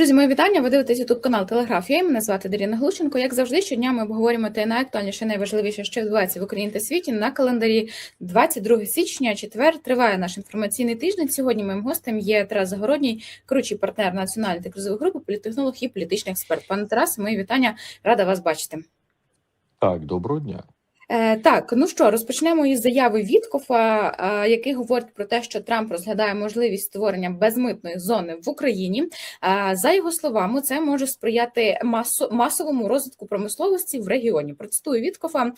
Друзі, мої вітання. Ви дивитесь ютуб канал Телеграфія. Мене звати Даріна Глушенко. Як завжди, щодня ми обговорюємо те найактуальніше, найважливіше, що відбувається в Україні та світі. На календарі 22 січня, четвер, триває наш інформаційний тиждень. Сьогодні моїм гостем є Тарас Загородній, керуючий партнер національної та кризової групи, політтехнолог і політичний експерт. Пане Тарасе, мої вітання. Рада вас бачити. Так, доброго дня. Е, Так, ну що, розпочнемо із заяви Віткофа, е, який говорить про те, що Трамп розглядає можливість створення безмитної зони в Україні. Е, За його словами, це може сприяти масовому розвитку промисловості в регіоні. Процитую Віткофа.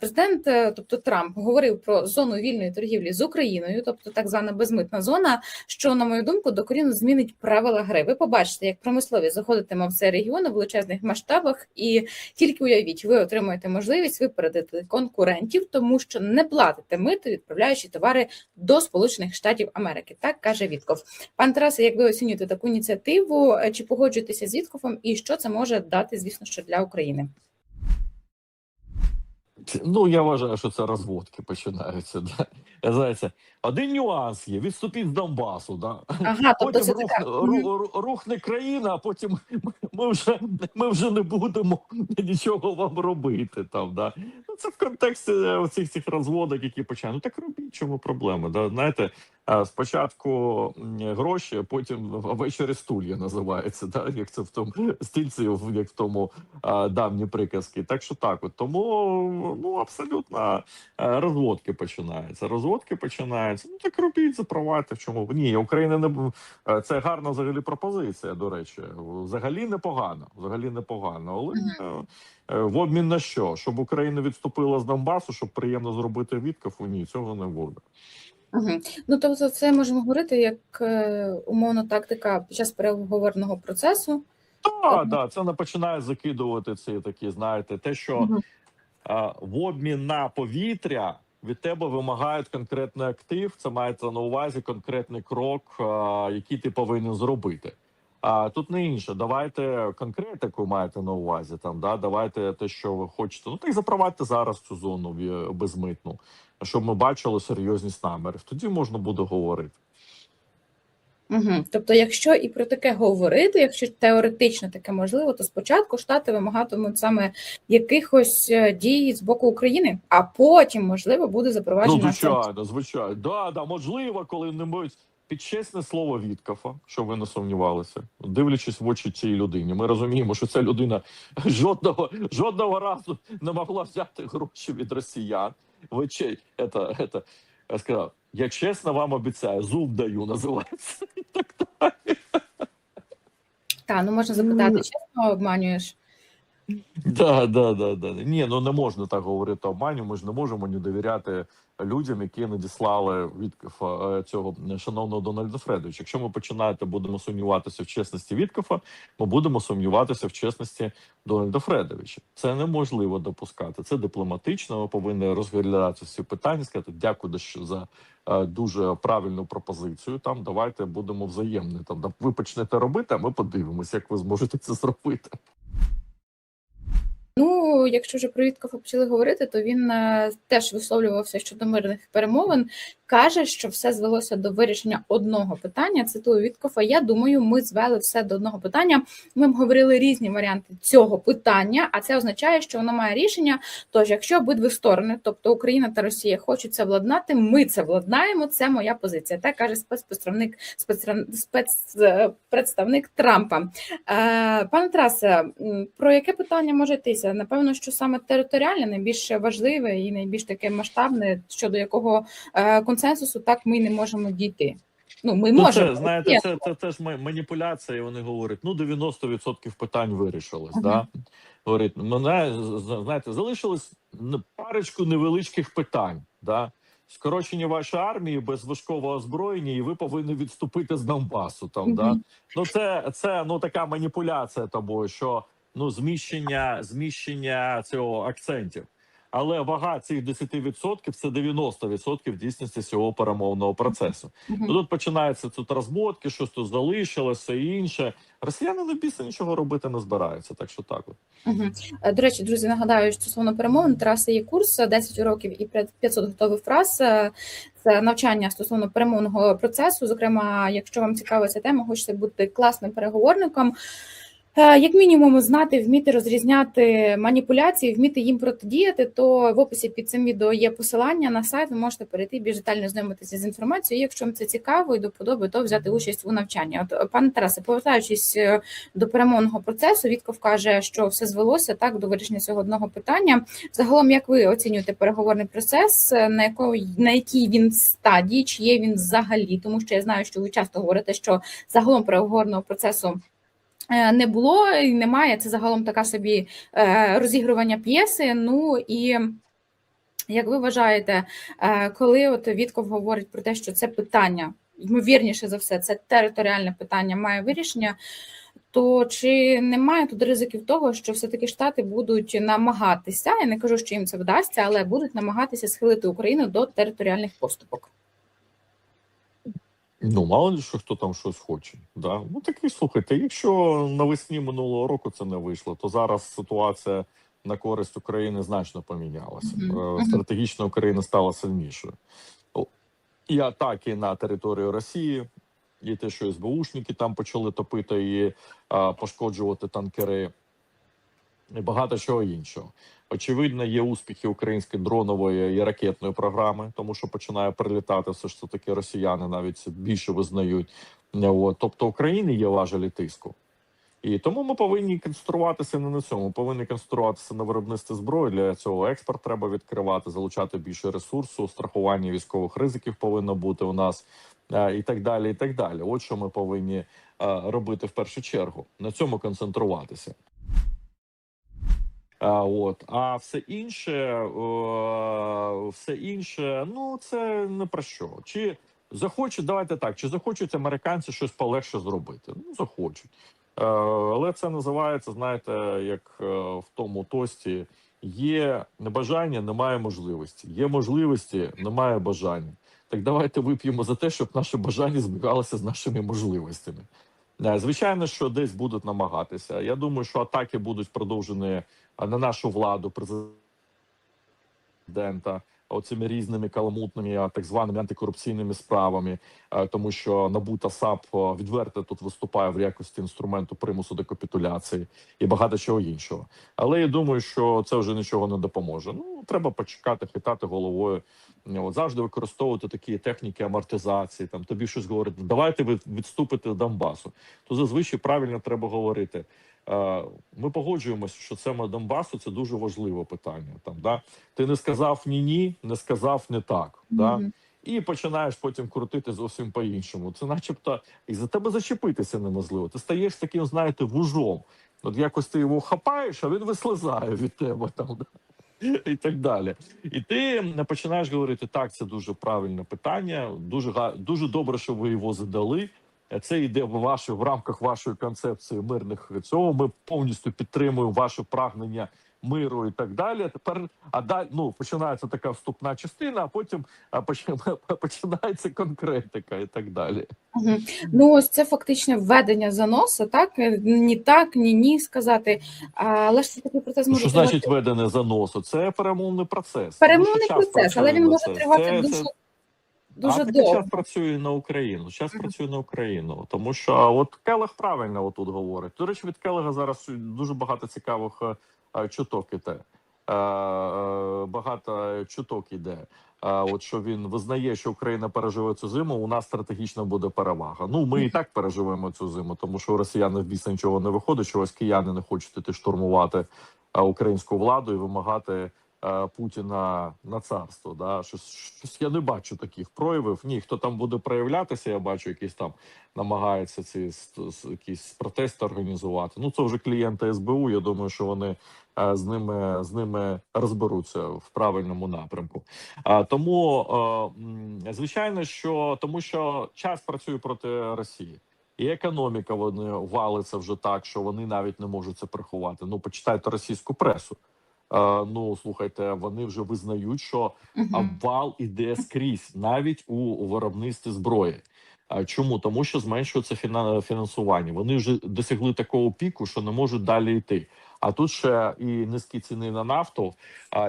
Президент, тобто Трамп, говорив про зону вільної торгівлі з Україною, тобто так звана безмитна зона, що, на мою думку, докорінно змінить правила гри. Ви побачите, як промисловість заходитиме в цей регіон у величезних масштабах, і тільки уявіть, ви отримуєте можливість випередити конкурентів, тому що не платите мити, відправляючи товари до Сполучених Штатів Америки. Так каже Вітков. Пан Тарасе, як ви оцінюєте таку ініціативу? Е, Чи погоджуєтеся з Віткофом, і що це може дати, звісно, що для України? Ну, я вважаю, що це розводки починаються. Да? Знаєте, один нюанс є: відступіть з Донбасу. Да? Ага, тобто Потім це рух, така ру- ру- рухне країна, а потім ми вже, ми вже не будемо нічого вам робити. Там, да? Це в контексті оцих цих розводок, які почали. Ну так робіть, чому проблема? Да? Знаєте, спочатку гроші, а потім ввечері стулья називається, да? як це в тому стільці, в- як в тому а, давні приказки. Так що так, от тому ну абсолютно е, розводки починаються. Розводки починаються. Ну так робіть, запровадьте. В чому ні, Україна не е, це гарна взагалі пропозиція. До речі, взагалі непогано. Взагалі непогано. Але е, е, в обмін на що? Щоб Україна відступила з Донбасу, щоб приємно зробити Віткафу, ні, цього не буде. Угу. Ну тобто, це можемо говорити як е, умовно тактика під час переговорного процесу. Так, да, це не починає закидувати ці такі, знаєте, те, що Мгм. а, в обмін на повітря від тебе вимагають конкретний актив. Це мається на увазі конкретний крок, а, який ти повинен зробити. А тут не інше. Давайте конкретику маєте на увазі. Там да, давайте те, що ви хочете. Ну так запровадьте зараз цю зону безмитну, щоб ми бачили серйозність намірів. Тоді можна буде говорити. Угу. Тобто, якщо і про таке говорити, якщо теоретично таке можливо, то спочатку штати вимагатимуть саме якихось е, дій з боку України, а потім можливо буде Ну, звичайно, звичайно. Да, да, можливо, коли-небудь під чесне слово Віткафа, щоб ви не сумнівалися, дивлячись в очі цій людині, ми розуміємо, що ця людина жодного жодного разу не могла взяти гроші від росіян. Ви это, это, я сказав, я чесно вам обіцяю, зуб даю, називається. І так далі. Та ну можна запитати, чесно обманюєш? Да, да, да, да. Ні, ну не можна так говорити обманю. Ми ж не можемо не довіряти людям, які надіслали від е, цього шановного Дональда Фредовича. Якщо ми починаєте будемо сумніватися в чесності Віткофа, ми будемо сумніватися в чесності Дональда Фредовича. Це неможливо допускати. Це дипломатично. Ми повинні розглядати всі питання. Сказати дякую за е, дуже правильну пропозицію. Там давайте будемо взаємні. Там ви почнете робити, а ми подивимося, як ви зможете це зробити. Ну, якщо вже про Віткофа почали говорити, то він е, теж висловлювався щодо мирних перемовин. Каже, що все звелося до вирішення одного питання. Цитую Віткофа. Я думаю, ми звели все до одного питання. Ми обговорили різні варіанти цього питання, а це означає, що воно має рішення. Тож, якщо обидві сторони, тобто Україна та Росія, хочуть це владнати, ми це владнаємо. Це моя позиція. Так каже спецпредставник спецпредставник Трампа. Е, Пане Тарасе, про яке питання може йтися? Напевно, що саме територіальне найбільш важливе і найбільш таке масштабне, щодо якого е, консенсусу так ми не можемо дійти. Ну, ми Ну, можемо це, знаєте, це, це, це ж маніпуляція, вони говорять, ну 90% питань вирішилось. Мгм. Да? Говорить, мене знаєте, залишилось парочку невеличких питань. Да? Скорочення вашої армії без важкого озброєння, і ви повинні відступити з Донбасу. Там, да? Ну, це, це ну, така маніпуляція тобою, що ну, зміщення, зміщення цього акцентів. Але вага цих 10% – це 90% дійсності цього перемовного процесу. Ну, Тут починаються тут розмотки, щось тут залишилося і інше. Росіяни на біса нічого робити не збираються. Так що так от. Е, До речі, друзі, нагадаю, що стосовно перемовин Тараса є курс е, 10 уроків і 500 готових фраз. Е, Це навчання стосовно перемовного процесу. Зокрема, якщо вам цікава ця тема, хочете бути класним переговорником. Е, Як мінімум, знати, вміти розрізняти маніпуляції, вміти їм протидіяти, то в описі під цим відео є посилання на сайт. Ви можете перейти більш детально знайомитися з інформацією. Якщо вам це цікаво і до подоби, то взяти участь у навчанні. От пане Тарасе, повертаючись е, до перемовного процесу, Вітков каже, що все звелося так до вирішення цього одного питання. Загалом, як ви оцінюєте переговорний процес, е, на якої на якій він стадії, чи є він взагалі? Тому що я знаю, що ви часто говорите, що загалом переговорного процесу. Е, Не було і немає. Це загалом така собі е, розігрування п'єси. Ну і як ви вважаєте, е, коли от Вітков говорить про те, що це питання, ймовірніше за все, це територіальне питання має вирішення, то чи немає тут ризиків того, що все-таки Штати будуть намагатися, я не кажу, що їм це вдасться, але будуть намагатися схилити Україну до територіальних поступок? Ну, мало ли що хто там щось хоче. Да? Ну такі слухайте, якщо навесні минулого року це не вийшло, то зараз ситуація на користь України значно помінялася. Е, мгм. Стратегічно Україна стала сильнішою. І атаки на територію Росії, і те, що СБУшники там почали топити і а, пошкоджувати танкери, і багато чого іншого. Очевидно, є успіхи української дронової і ракетної програми, тому що починає прилітати все ж таки росіяни навіть більше визнають. От. Тобто України є важелі тиску. І тому ми повинні концентруватися не на цьому. Повинні концентруватися на виробництві зброї. Для цього експорт треба відкривати, залучати більше ресурсу, страхування військових ризиків повинно бути у нас е, і так далі. І так далі. От що ми повинні е, робити в першу чергу. На цьому концентруватися. От, а все інше, е, все інше, ну це не про що. Чи захочуть, давайте так, чи захочуть американці щось полегше зробити? Ну, захочуть. Е, але це називається, знаєте, як е, в тому тості: є небажання, немає можливості. Є можливості, немає бажання. Так давайте вип'ємо за те, щоб наше бажання збігалося з нашими можливостями. Е, Звичайно, що десь будуть намагатися. Я думаю, що атаки будуть продовжені а, на нашу владу, президента, оцими різними каламутними, так званими антикорупційними справами, е, тому що НАБУ та САП е, відверто тут виступає в якості інструменту примусу до капітуляції і багато чого іншого. Але я думаю, що це вже нічого не допоможе. Ну треба почекати, хитати головою. От завжди використовувати такі техніки амортизації. Там тобі щось говорить, давайте ви відступите до Донбасу. То зазвичай правильно треба говорити. Е, Ми погоджуємося, що тема Донбасу це дуже важливе питання. Там да ти не сказав ні, ні, не сказав не так. Да? Мгм. І починаєш потім крутити зовсім по-іншому. Це, начебто, і за тебе зачепитися неможливо. Ти стаєш таким, знаєте, вужом. От якось ти його хапаєш, а він вислизає від тебе там. Да? І так далі, і ти починаєш говорити: так, це дуже правильне питання. Дуже дуже добре, що ви його задали. Це йде в вашу в рамках вашої концепції мирних цього. Ми повністю підтримуємо ваше прагнення миру і так далі. Тепер а далі ну починається така вступна частина, а потім а, поч- починається конкретика і так далі. Ну, ось це фактичне введення заноса, так? Ні так, ні ні сказати. Але ж такий процес може що значить ведене заносу? Це перемовний процес. перемовний процес, але він може тривати дуже, дуже а довго. час працює на Україну. Час працює на Україну, тому що от Келех правильно отут говорить. До речі, від Келега зараз дуже багато цікавих е, е, чуток іде. Е, е, Багато чуток іде. Е, От що він визнає, що Україна переживе цю зиму. У нас стратегічно буде перевага. Ну ми і так переживемо цю зиму, тому що у росіян в біса нічого не виходить. що ось кияни не хочуть іти штурмувати е, українську владу і вимагати е, Путіна на царство. Да? Щось, щось я не бачу таких проявів. Ні, хто там буде проявлятися, я бачу, якісь там намагаються ці якісь протести організувати. Ну це вже клієнти СБУ. Я думаю, що вони е, з ними з ними розберуться в правильному напрямку. А тому е, звичайно, що тому, що час працює проти Росії. І економіка вони валиться вже так, що вони навіть не можуть це приховати. Ну почитайте російську пресу. ну слухайте, вони вже визнають, що обвал іде скрізь, навіть у виробництві зброї. А чому? Тому що зменшується фіна- фінансування. Вони вже досягли такого піку, що не можуть далі йти. А тут ще і низькі ціни на нафту,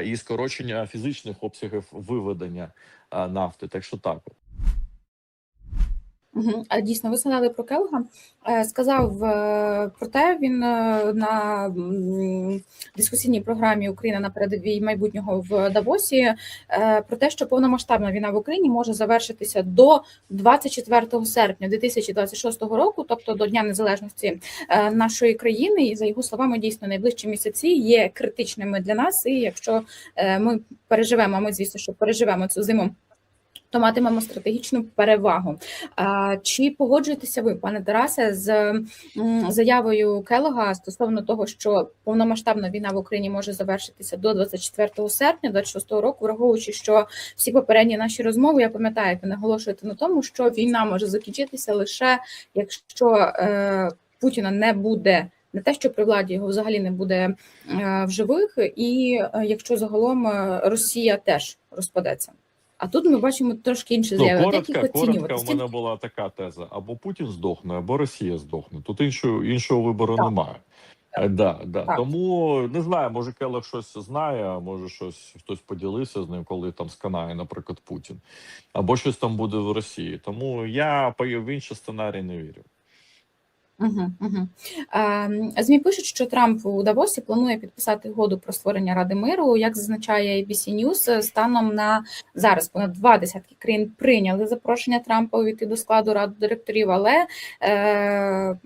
і скорочення фізичних обсягів виведення нафти. Так що так. А дійсно, ви згадали про Келга. Е, Сказав е, про те, він е, на дискусійній програмі Україна на передовій майбутнього в Давосі про те, що повномасштабна війна в Україні може завершитися до 24 серпня 2026 року, тобто до Дня Незалежності нашої країни. І за його словами, дійсно найближчі місяці є критичними для нас. І якщо ми переживемо, ми звісно, що переживемо цю зиму. То матимемо стратегічну перевагу. Чи погоджуєтеся ви, пане Тарасе, з заявою Келога стосовно того, що повномасштабна війна в Україні може завершитися до 24 серпня 26 року, враховуючи, що всі попередні наші розмови, я пам'ятаю, ви наголошуєте на тому, що війна може закінчитися лише якщо е, Путіна не буде. Не те, що при владі його взагалі не буде е, в живих, і е, якщо загалом Росія теж розпадеться. А тут ми бачимо трошки інші Ну, заяви. От як коротко, їх коротко, у мене була така теза: або Путін здохне, або Росія здохне. Тут іншого іншого вибору Так. немає. Е, Да, да. Так. Тому не знаю, може Келех щось знає, а може щось хтось поділився з ним, коли там сканає, наприклад, Путін, або щось там буде в Росії. Тому я в інші сценарії не вірю. Угу. ЗМІ пишуть, що Трамп у Давосі планує підписати угоду про створення Ради миру. Як зазначає ABC News, станом на зараз понад два десятки країн прийняли запрошення Трампа увійти до складу ради директорів, але е,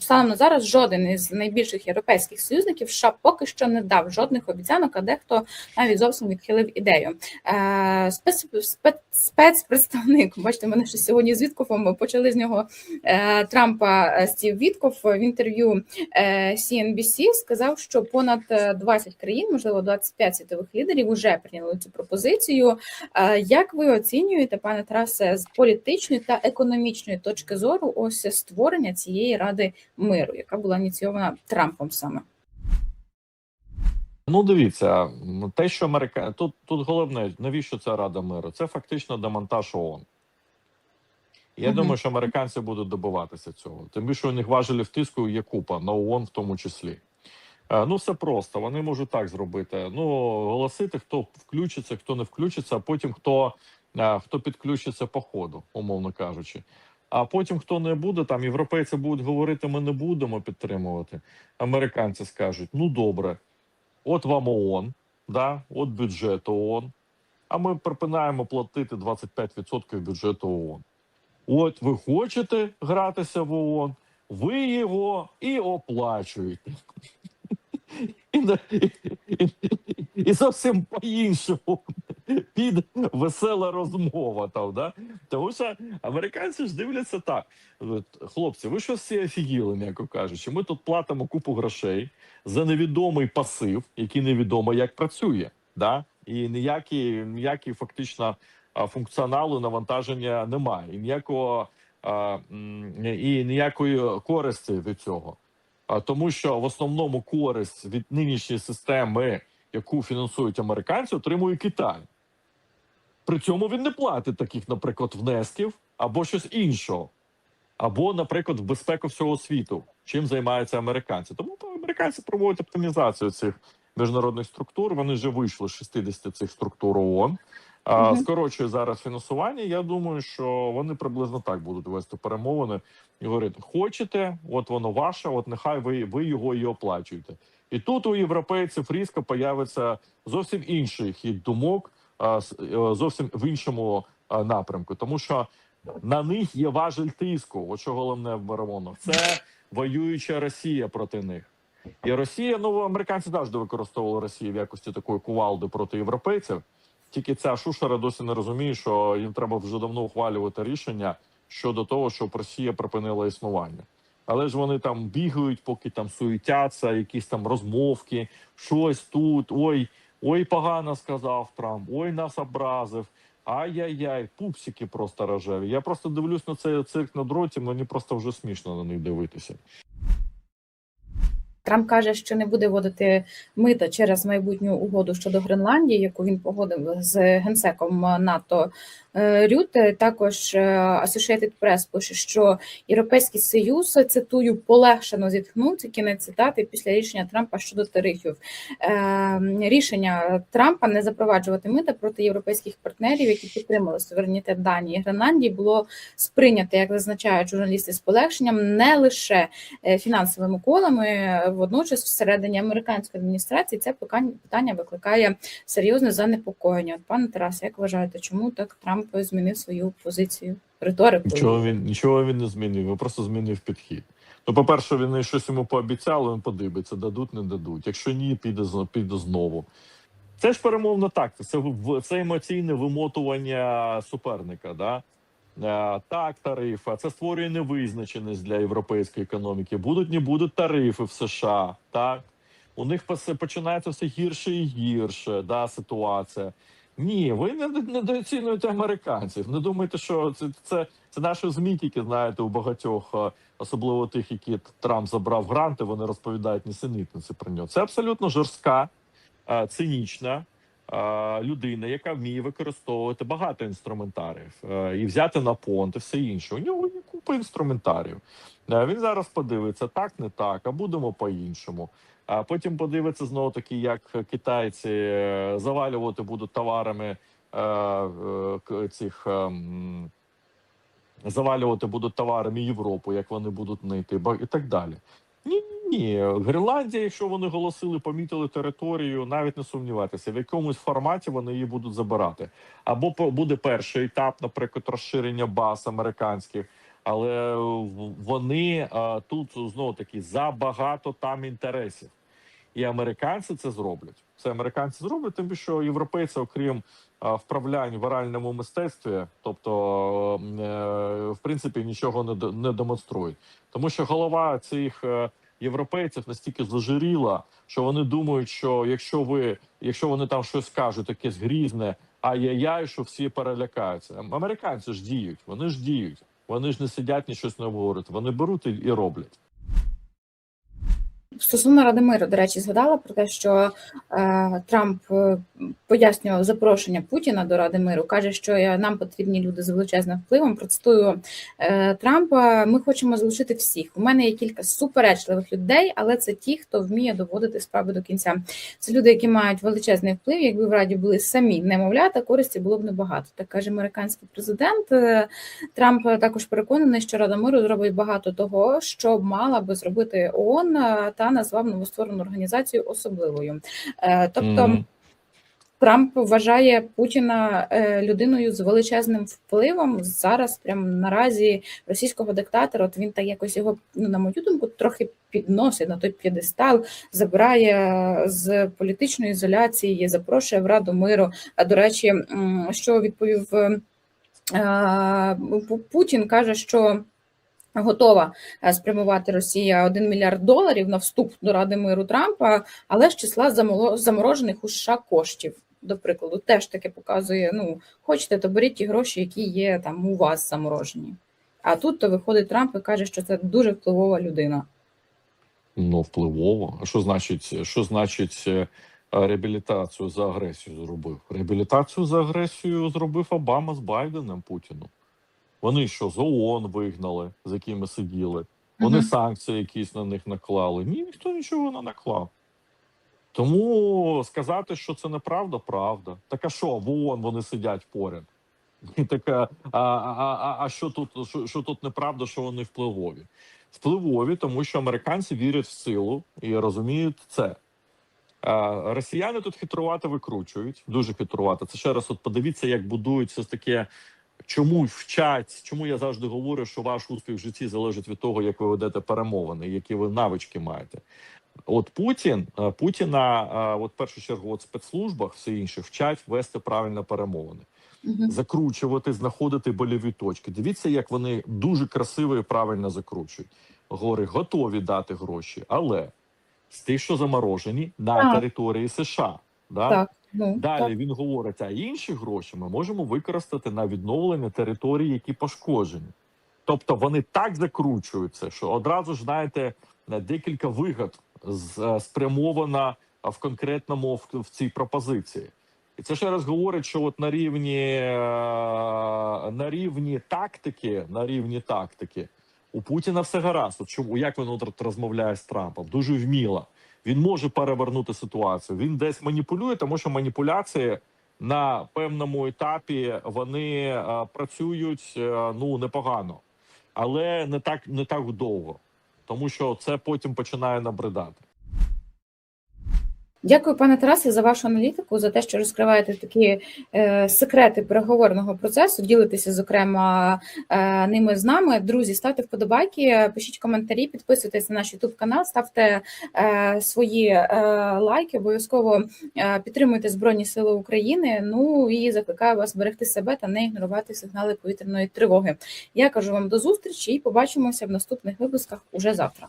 станом на зараз жоден із найбільших європейських союзників США поки що не дав жодних обіцянок, а дехто навіть зовсім відхилив ідею. Е, спец, спец, спецпредставник, бачите, мене ще сьогодні з Віткофом почали з нього е, Трампа е, Стів Вітков в інтерв'ю е, CNBC сказав, що понад е, 20 країн, можливо, 25 світових лідерів, вже прийняли цю пропозицію. Е, Як ви оцінюєте, пане Тарасе, з політичної та економічної точки зору, ось створення цієї ради миру, яка була ініційована Трампом саме? Ну, дивіться, те, що Америка тут, тут головне, навіщо ця Рада миру? Це фактично демонтаж ООН. Я Мгм. думаю, що американці будуть добиватися цього. Тим більше у них важелів тиску є купа на ООН в тому числі. Е, Ну, все просто. Вони можуть так зробити. Ну, оголосити, хто включиться, хто не включиться, а потім хто, е, хто підключиться по ходу, умовно кажучи. А потім, хто не буде, там європейці будуть говорити, ми не будемо підтримувати. Американці скажуть: ну добре, от вам ООН, да, от бюджет ООН, а ми припинаємо платити 25% бюджету ООН. От ви хочете гратися в ООН, ви його і оплачуєте. І, і, і, зовсім по-іншому під весела розмова там, да? Тому що американці ж дивляться так. Хлопці, ви що всі офігіли, м'яко кажучи. Ми тут платимо купу грошей за невідомий пасив, який невідомо як працює. Да? І ніякі, ніякі фактично функціоналу навантаження немає. І ніякого і ніякої користі від цього. Тому, що в основному користь від нинішньої системи, яку фінансують американці, отримує Китай. При цьому він не платить таких, наприклад, внесків або щось іншого, або, наприклад, безпеку всього світу, чим займаються американці. Тому американці проводять оптимізацію цих міжнародних структур. Вони вже вийшли з 60 цих структур ООН. Мгм. скорочує зараз фінансування. Я думаю, що вони приблизно так будуть вести перемовини і говорити: хочете, от воно ваше, от нехай ви, ви його і оплачуєте. І тут у європейців різко появиться зовсім інший хід думок, е, зовсім в іншому напрямку, тому що на них є важель тиску. От що головне в перемовинах. Це воююча Росія проти них. І Росія, ну американці завжди використовували Росію в якості такої кувалди проти європейців. Тільки ця шушера досі не розуміє, що їм треба вже давно ухвалювати рішення щодо того, щоб Росія припинила існування. Але ж вони там бігають, поки там суетяться, якісь там розмовки, щось тут. Ой, ой, погано сказав Трамп, ой, нас образив. Ай-яй-яй, пупсики просто рожеві. Я просто дивлюсь на цей цирк на дроті, мені просто вже смішно на них дивитися. Трамп каже, що не буде вводити мита через майбутню угоду щодо Гренландії, яку він погодив з генсеком НАТО Е, Рюте. Також е, Associated Press пише, що Європейський Союз цитую полегшено зітхнув кінець цитати після рішення Трампа щодо тарифів. Е, Рішення Трампа не запроваджувати мита проти європейських партнерів, які підтримали суверенітет Данії і Гренландії, було сприйнято, як зазначають журналісти, з полегшенням не лише фінансовими колами, водночас всередині американської адміністрації це питання- викликає серйозне занепокоєння. От, Пане Тарасе, як вважаєте, чому так Трамп змінив свою позицію риторику? Нічого він нічого він не змінив, він просто змінив підхід. Ну, по-перше, він щось йому пообіцяли, він подивиться, дадуть, не дадуть. Якщо ні, піде піде знову. Це ж перемовна тактика, це це емоційне вимотування суперника. Да? Е, Так, тарифи, це створює невизначеність для європейської економіки. Будуть, не будуть тарифи в США. Так у них починається все гірше і гірше. Да, ситуація. Ні, ви не недооцінюєте американців. Не думайте, що це це, це наші змі, тільки знаєте, у багатьох, е, особливо тих, які Трамп забрав гранти, вони розповідають несенітниці про нього. Це абсолютно жорстка, е, цинічна людина, яка вміє використовувати багато інструментарів е, і взяти на понт і все інше. У нього є купа інструментарів. Е, Він зараз подивиться так, не так, а будемо по-іншому. А потім подивиться знову таки, як китайці е, завалювати будуть товарами цих. Завалювати будуть товарами Європу, як вони будуть нити, і так далі. Ні, ні. Гренландія, якщо вони голосили, помітили територію, навіть не сумнівайтеся, в якомусь форматі вони її будуть забирати. Або буде перший етап, наприклад, розширення баз американських, але вони е, тут знову таки забагато там інтересів. І американці це зроблять. Це американці зроблять, тим що європейці, окрім а, вправлянь в оральному мистецтві, тобто е, в принципі нічого не, не демонструють, тому що голова цих е, європейців настільки зажиріла, що вони думають, що якщо ви, якщо вони там щось кажуть, якесь грізне, ай-яй-яй, що всі перелякаються. Американці ж діють, вони ж діють, вони ж не сидять, ні щось не обговорюють, вони беруть і роблять. Стосовно Ради миру, до речі, згадала про те, що е, Трамп е, пояснював запрошення Путіна до Ради миру. каже, що нам потрібні люди з величезним впливом. Процитую е, Трампа: ми хочемо залишити всіх. У мене є кілька суперечливих людей, але це ті, хто вміє доводити справи до кінця. Це люди, які мають величезний вплив. Якби в раді були самі немовлята, користі було б небагато. Так каже американський президент. Е, Трамп також переконаний, що Рада миру зробить багато того, що мала би зробити ООН, е, та назвав новостворену організацію особливою. Е, Тобто. Трамп вважає Путіна е, людиною з величезним впливом. Зараз, прям наразі, російського диктатора, от він так якось його, ну на мою думку, трохи підносить на той п'єдестал, забирає з політичної ізоляції, запрошує в Раду миру. А до речі, що відповів е, Путін, каже, що. Готова е, спрямувати Росія 1 мільярд доларів на вступ до Ради миру Трампа, але з числа заморожених у США коштів. До прикладу, теж таке показує: ну, хочете, то беріть ті гроші, які є там у вас заморожені. А тут то виходить Трамп і каже, що це дуже впливова людина. Ну, впливово. А що значить, що значить е, реабілітацію за агресію зробив? Реабілітацію за агресію зробив Обама з Байденом Путіну. Вони що з ООН вигнали, з якими сиділи. Вони Мгм. санкції якісь на них наклали. Ні, ніхто нічого не наклав. Тому сказати, що це неправда, правда. Так а що, в ООН вони сидять поряд. І така, а, а, а, а що тут що, що тут неправда, що вони впливові? Впливові, тому що американці вірять в силу і розуміють це. А, росіяни тут хитрувати викручують, дуже хитрувати. Це ще раз, от подивіться, як будується таке. Чому вчать, чому я завжди говорю, що ваш успіх в житті залежить від того, як ви ведете перемовини, які ви навички маєте. От Путін е, Путіна, е, от в першу чергу, от спецслужбах, все інше вчать вести правильно перемовини закручувати, знаходити больові точки. Дивіться, як вони дуже красиво і правильно закручують. Говорить, готові дати гроші, але з тих, що заморожені на території США. Да? Так, ну Далі так. він говорить, а інші гроші ми можемо використати на відновлення територій, які пошкоджені. Тобто вони так закручуються, що одразу ж знаєте декілька вигод е, спрямована в конкретному в, в цій пропозиції. І це ще раз говорить, що от на рівні е, на рівні тактики, на рівні тактики, у Путіна все гаразд. От чому як він от розмовляє з Трампом? Дуже вміло. Він може перевернути ситуацію. Він десь маніпулює, тому що маніпуляції на певному етапі вони е, працюють е, ну непогано, але не так не так довго, тому що це потім починає набридати. Дякую, пане Тарасе, за вашу аналітику, за те, що розкриваєте такі е, секрети переговорного процесу. Ділитеся, зокрема, е, ними з нами. Друзі, ставте вподобайки, пишіть коментарі, підписуйтесь на наш YouTube канал, ставте е, свої е, лайки, обов'язково е, підтримуйте Збройні Сили України. Ну і закликаю вас берегти себе та не ігнорувати сигнали повітряної тривоги. Я кажу вам до зустрічі і побачимося в наступних випусках уже завтра.